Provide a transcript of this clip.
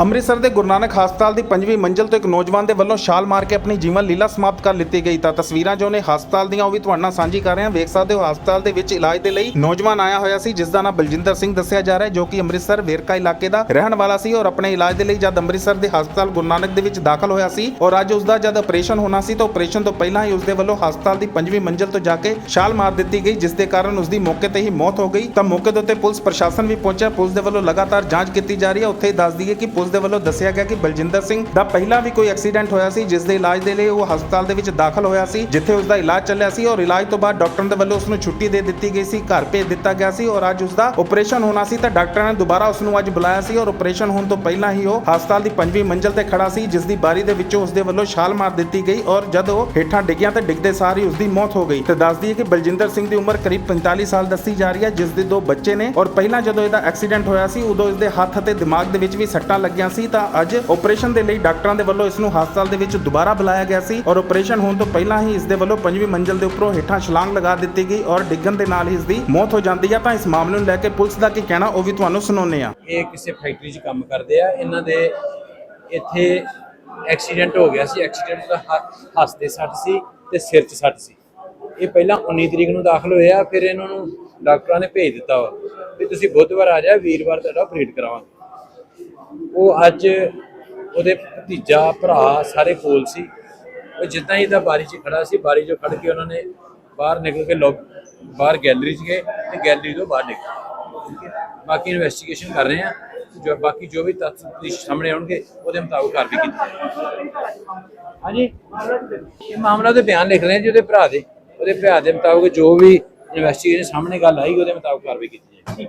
ਅੰਮ੍ਰਿਤਸਰ ਦੇ ਗੁਰੂ ਨਾਨਕ ਹਸਪਤਾਲ ਦੀ ਪੰਜਵੀਂ ਮੰਜ਼ਲ ਤੋਂ ਇੱਕ ਨੌਜਵਾਨ ਦੇ ਵੱਲੋਂ ਛਾਲ ਮਾਰ ਕੇ ਆਪਣੀ ਜੀਵਨ ਲੀਲਾ ਸਮਾਪਤ ਕਰ ਲਿੱਤੀ ਗਈ। ਤਾਂ ਤਸਵੀਰਾਂ ਜੋ ਨੇ ਹਸਪਤਾਲ ਦੀਆਂ ਉਹ ਵੀ ਤੁਹਾਡੇ ਨਾਲ ਸਾਂਝੀ ਕਰ ਰਹੇ ਹਾਂ। ਵੇਖ ਸਕਦੇ ਹੋ, ਹਸਪਤਾਲ ਦੇ ਵਿੱਚ ਇਲਾਜ ਦੇ ਲਈ ਨੌਜਵਾਨ ਆਇਆ ਹੋਇਆ ਸੀ, ਜਿਸ ਦਾ ਨਾਮ ਬਲਜਿੰਦਰ ਸਿੰਘ ਦੱਸਿਆ ਜਾ ਰਿਹਾ ਹੈ, ਜੋ ਕਿ ਅੰਮ੍ਰਿਤਸਰ ਵੇਰਕਾ ਇਲਾਕੇ ਦਾ ਰਹਿਣ ਵਾਲਾ ਸੀ ਔਰ ਆਪਣੇ ਇਲਾਜ ਦੇ ਲਈ ਜਦ ਅੰਮ੍ਰਿਤਸਰ ਦੇ ਹਸਪਤਾਲ ਗੁਰੂ ਨਾਨਕ ਦੇ ਵਿੱਚ ਦਾਖਲ ਹੋਇਆ ਸੀ ਔਰ ਅੱਜ ਉਸ ਦਾ ਜਦ ਆਪਰੇਸ਼ਨ ਹੋਣਾ ਸੀ, ਤਾਂ ਆਪਰੇਸ਼ਨ ਤੋਂ ਪਹਿਲਾਂ ਹੀ ਉਸ ਦੇ ਵੱਲੋਂ ਹਸਪਤਾਲ ਦੀ ਪੰਜਵੀਂ ਮੰਜ਼ਲ ਤੋਂ ਜਾ ਕੇ ਛਾਲ ਮਾਰ ਦਿੱਤੀ ਗਈ, ਜਿਸ ਦੇ ਕਾਰਨ ਉਸ ਦੀ ਮੌਕੇ ਤੇ ਹੀ ਮੌਤ ਹੋ ਗਈ। ਤਾਂ ਮੌਕੇ ਦੇ ਉੱਤੇ ਪੁਲਿਸ ਪ੍ਰਸ਼ਾਸਨ ਵੀ ਪਹੁੰਚਿਆ। ਪੁਲਿਸ ਦੇ ਵੱਲੋਂ ਲਗਾਤਾਰ ਜਾਂਚ ਕੀਤੀ ਜਾ ਰਹੀ ਹੈ। ਉੱਥੇ ਹੀ ਦੱਸ ਦਈਏ ਕਿ ਪੁਲਿਸ ਦੇ ਵੱਲੋਂ ਦੱਸਿਆ ਗਿਆ ਕਿ ਬਲਜਿੰਦਰ ਸਿੰਘ ਦਾ ਪਹਿਲਾਂ ਵੀ ਕੋਈ ਐਕਸੀਡੈਂਟ ਹੋਇਆ ਸੀ, ਜਿਸ ਦੇ ਇਲਾਜ ਦੇ ਲਈ ਉਹ ਹਸਪਤਾਲ ਦੇ ਵਿੱਚ ਦਾਖਲ ਹੋਇਆ ਸੀ, ਜਿੱਥੇ ਉਸ ਦਾ ਇਲਾਜ ਚੱਲਿਆ ਸੀ ਔਰ ਇਲਾਜ ਤੋਂ ਬਾਅਦ ਡਾਕਟਰ ਦੇ ਵੱਲੋਂ ਉਸ ਨੂੰ ਛੁੱਟੀ ਦੇ ਦਿੱਤੀ ਗਈ ਸੀ, ਘਰ ਭੇਜ ਦਿੱਤਾ ਗਿਆ ਸੀ ਔਰ ਅੱਜ ਉਸ ਦਾ ਆਪਰੇਸ਼ਨ ਹੋਣਾ ਸੀ ਤਾਂ ਡਾਕਟਰਾਂ ਨੇ ਦੁਬਾਰਾ ਉਸ ਨੂੰ ਅੱਜ ਬੁਲਾਇਆ ਸੀ ਔਰ ਆਪਰੇਸ਼ਨ ਹੋਣ ਤੋਂ ਪਹਿਲਾਂ ਹੀ ਉਹ ਹਸਪਤਾਲ ਦੀ ਪੰਜਵੀਂ ਮੰਜ਼ਲ ਤੇ ਖੜਾ ਸੀ, ਜਿਸ ਦੀ ਬਾਰੀ ਦੇ ਵਿੱਚੋਂ ਉਸ ਦੇ ਵੱਲੋਂ ਛਾਲ ਮਾਰ ਦਿੱਤੀ ਗਈ ਔਰ ਜਦ ਉਹ ਹੇਠਾਂ ਡਿੱਗਿਆ ਤਾਂ ਡਿੱਗਦੇ ਸਾਰ ਹੀ ਉਸ ਦੀ ਮੌਤ ਹੋ ਗਈ। ਤੇ ਦੱਸਦੀ ਹੈ ਕਿ ਬਲਜਿੰਦਰ ਸਿੰਘ ਦੀ ਉਮਰ ਕਰੀਬ 45 ਸਾਲ ਦੱਸੀ ਜਾ ਰਹੀ ਹੈ, ਜਿਸ ਦੇ ਦੋ ਬੱਚੇ ਨੇ ਔਰ ਪਹਿਲਾਂ ਜਦੋਂ ਇਹਦਾ ਐਕਸੀਡੈਂਟ ਹੋਇਆ ਸੀ, ਉਦੋਂ ਇਸ ਦੇ ਹੱਥ ਅਤੇ ਦਿਮਾਗ ਦੇ ਵਿੱਚ ਵੀ ਸੱਟਾਂ ਲੱਗ ਲੱਗੀਆਂ ਸੀ ਤਾਂ ਅੱਜ ਆਪਰੇਸ਼ਨ ਦੇ ਲਈ ਡਾਕਟਰਾਂ ਦੇ ਵੱਲੋਂ ਇਸ ਨੂੰ ਹਸਪਤਾਲ ਦੇ ਵਿੱਚ ਦੁਬਾਰਾ ਬੁਲਾਇਆ ਗਿਆ ਸੀ ਔਰ ਆਪਰੇਸ਼ਨ ਹੋਣ ਤੋਂ ਪਹਿਲਾਂ ਹੀ ਇਸ ਦੇ ਵੱਲੋਂ ਪੰਜਵੀਂ ਮੰਜ਼ਲ ਦੇ ਉੱਪਰੋਂ ਹੇਠਾਂ ਛਲਾਂਗ ਲਗਾ ਦਿੱਤੀ ਗਈ ਔਰ ਡਿੱਗਣ ਦੇ ਨਾਲ ਹੀ ਇਸ ਦੀ ਮੌਤ ਹੋ ਜਾਂਦੀ ਹੈ ਤਾਂ ਇਸ ਮਾਮਲੇ ਨੂੰ ਲੈ ਕੇ ਪੁਲਿਸ ਦਾ ਕੀ ਕਹਿਣਾ, ਉਹ ਵੀ ਤੁਹਾਨੂੰ ਸੁਣਾਉਂਦੇ ਆ ਇਹ ਕਿਸੇ ਫੈਕਟਰੀ 'ਚ ਕੰਮ ਕਰਦੇ ਆ। ਇਹਨਾਂ ਦੇ ਇੱਥੇ ਐਕਸੀਡੈਂਟ ਹੋ ਗਿਆ ਸੀ। ਐਕਸੀਡੈਂਟ ਦਾ ਹੱਥ ਦੇ ਸੱਟ ਸੀ ਤੇ ਸਿਰ 'ਚ ਸੱਟ ਸੀ। ਇਹ ਪਹਿਲਾਂ 19 ਤਰੀਕ ਨੂੰ ਦਾਖਲ ਹੋਇਆ, ਫਿਰ ਇਹਨਾਂ ਨੂੰ ਡਾਕਟਰਾਂ ਨੇ ਭੇਜ ਦਿੱਤਾ ਵਾ। ਵੀ ਤੁਸੀਂ ਬੁੱਧਵਾਰ ਆ ਜਾਓ ਵੀਰਵਾਰ ਤੁਹਾਡਾ ਆਪਰੇਟ ਕਰਾਵਾਂਗੇ। ਉਹ ਅੱਜ ਉਹਦੇ ਭਤੀਜਾ, ਭਰਾ ਸਾਰੇ ਕੋਲ ਸੀ। ਉਹ ਜਿੱਦਾਂ ਹੀ ਦਾ ਬਾਰੀ 'ਚ ਖੜਾ ਸੀ, ਬਾਰੀ 'ਚੋਂ ਖੜ ਕੇ ਉਹਨਾਂ ਨੇ ਬਾਹਰ ਨਿਕਲ ਕੇ ਲੋਕ, ਬਾਹਰ ਗੈਲਰੀ 'ਚ ਗਏ ਤੇ ਗੈਲਰੀ ਤੋਂ ਬਾਹਰ ਨਿਕਲੇ। ਬਾਕੀ ਇਨਵੈਸਟੀਗੇਸ਼ਨ ਕਰ ਰਹੇ ਆ ਜੋ ਬਾਕੀ ਜੋ ਵੀ ਤੱਥ ਸਾਹਮਣੇ ਆਉਣਗੇ, ਉਹਦੇ ਮੁਤਾਬਕ ਕਾਰਵਾਈ ਕੀਤੀ ਜਾਏਗੀ ਹਾਂਜੀ? ਇਹ ਮਾਮਲਾ ਤੇ ਬਿਆਨ ਲਿਖ ਰਹੇ ਆ ਜੀ ਉਹਦੇ ਭਰਾ ਦੇ। ਉਹਦੇ ਭਰਾ ਦੇ ਮੁਤਾਬਕ ਜੋ ਵੀ ਇਨਵੈਸਟੀਗੇਸ਼ਨ ਸਾਹਮਣੇ ਗੱਲ ਆਈ, ਉਹਦੇ ਮੁਤਾਬਕ ਕਾਰਵਾਈ ਕੀਤੀ ਜਾਏਗੀ